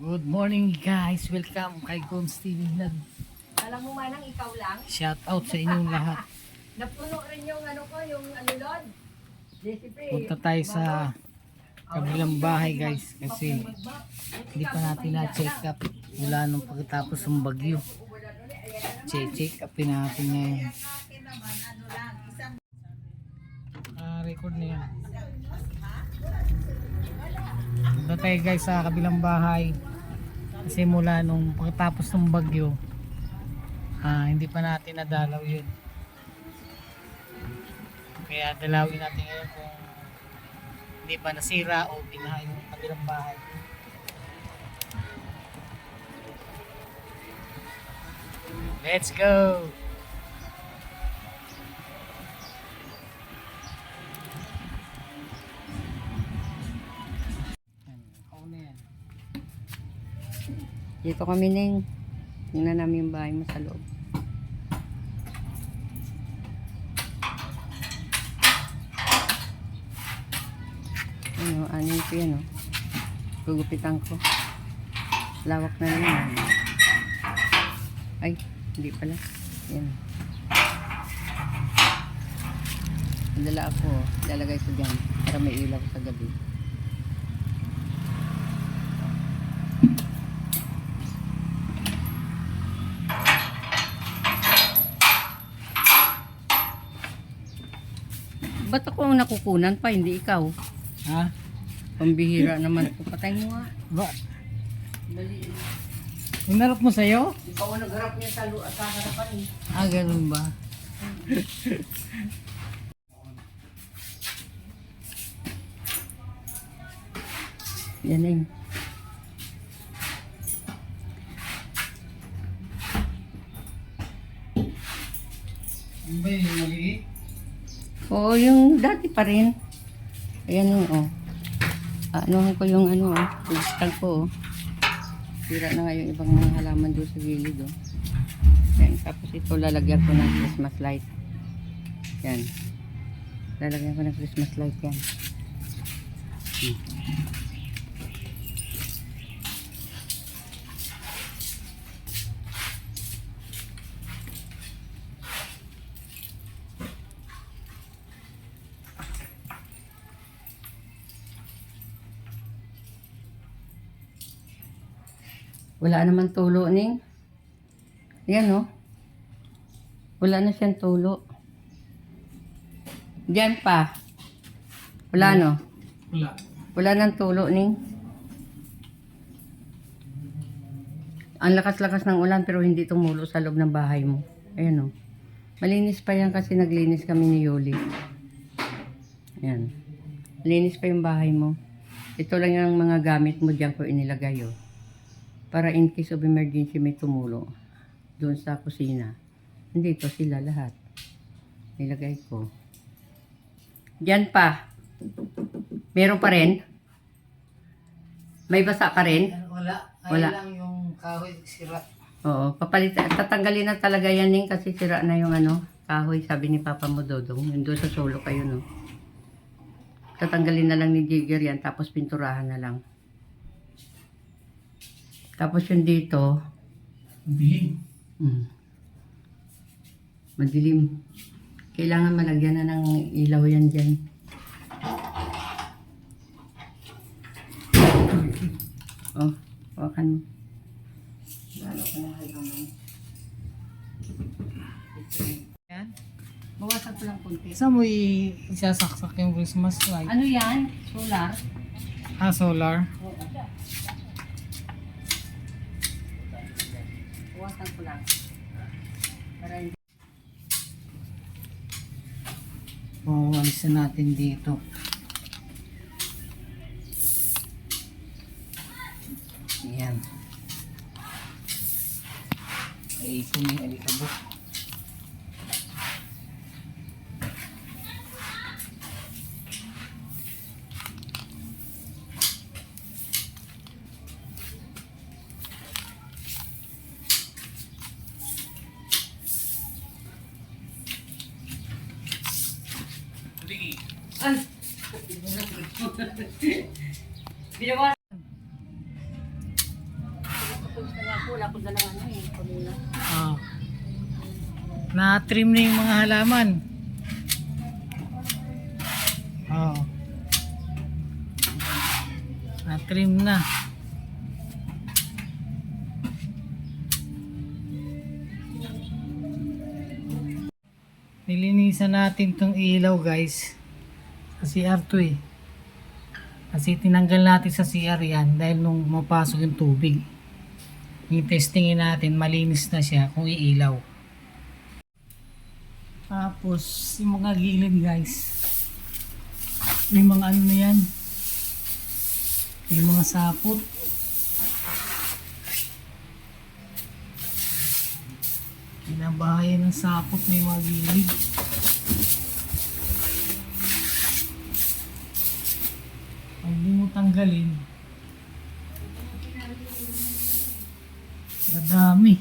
Good morning guys, welcome kay Gomes TV Vlog. Alam mo manang ikaw lang. Shout out sa inyong lahat. Napuno rin yung ano ko, yung alulod. JCP. Punta tayo sa kabilang bahay guys kasi hindi pa natin na-check up mula nung pagkatapos ng bagyo. Check upin natin ngayon. Ah, record na yan. Punta tayo guys sa kabilang bahay kasi mula nung pagkatapos ng bagyo ah, hindi pa natin nadalaw yun. Kaya dalawin natin ngayon kung hindi pa nasira o binaha yung kabilang bahay. Let's go! Dito kami ning. Tingnan namin yung bahay mo sa loob. Ano, ano ko yan oh. Gugupitan ko. Lawak na naman. Ay, hindi pala. Yan. Nadala ako. Lalagay ko dyan para may ilaw sa gabi. Ba't ako ang nakukunan pa, hindi ikaw? Ha? Pambihira naman ito. Patay mo nga. Ba? Dali. Hinarap mo sa'yo? Ikaw ang nagharap niya sa, lu- sa harapan eh. Ah, ganun ba? Yan na Oo, yung dati pa rin. Ayan yung oh. Anuhan ko yung ano oh. Pagstag ko oh. Sira na nga yung ibang mga halaman doon sa gilid oh. Yan. Tapos ito lalagyan ko ng Christmas light. Yan. Lalagyan ko ng Christmas light yan. Hmm. Wala naman tulo ning. Yan oh. Wala na siyang tulo. Diyan pa. Wala no. Wala. Wala nang tulo ning. Ang lakas-lakas ng ulan pero hindi tumulo sa loob ng bahay mo. Ayan oh. Malinis pa yan kasi naglinis kami ni Yoli. Ayan. Malinis pa yung bahay mo. Ito lang yung mga gamit mo dyan ko inilagay oh. Para in case of emergency may tumulo. Doon sa kusina. Nandito sila lahat. Nilagay ko. Diyan pa. Meron pa rin? May basa pa rin? Wala. Ay Wala. lang yung kahoy sira. Oo, papalit, tatanggalin na talaga yan Ning, kasi sira na yung ano, kahoy, sabi ni Papa mo Dodong, yung doon sa solo kayo, no? Tatanggalin na lang ni Jigger yan, tapos pinturahan na lang. Tapos yung dito, Biling. mm, madilim. Kailangan malagyan na ng ilaw yan dyan. Oh, hawakan mo. Lalo ka na halaman. Yan. Bawasan ko lang konti. Saan mo isasaksak yung Christmas light? Ano yan? Solar? Ah, solar. Bawasan ko lang. Para hindi. Mawawalis na natin dito. Ayan. Ay, ito may alikabok. Ay! Binawa. Ah. Na-trim na yung mga halaman. Oo. Na-trim na. Nilinisan natin tong ilaw guys. CR to eh. Kasi tinanggal natin sa CR yan dahil nung mapasok yung tubig. Yung testingin natin, malinis na siya kung iilaw. Tapos, yung mga gilid guys. Yung mga ano yan. Yung mga sapot. Pinabahayan ng sapot yung mga gilid. Tanggalin, Dadami.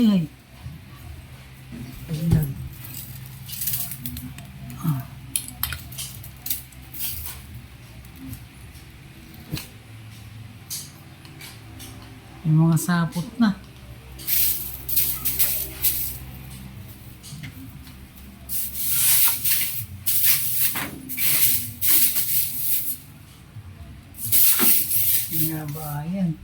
Ay, ay. Ayun lang. Ah. Mga sapot na. Nga ba yan?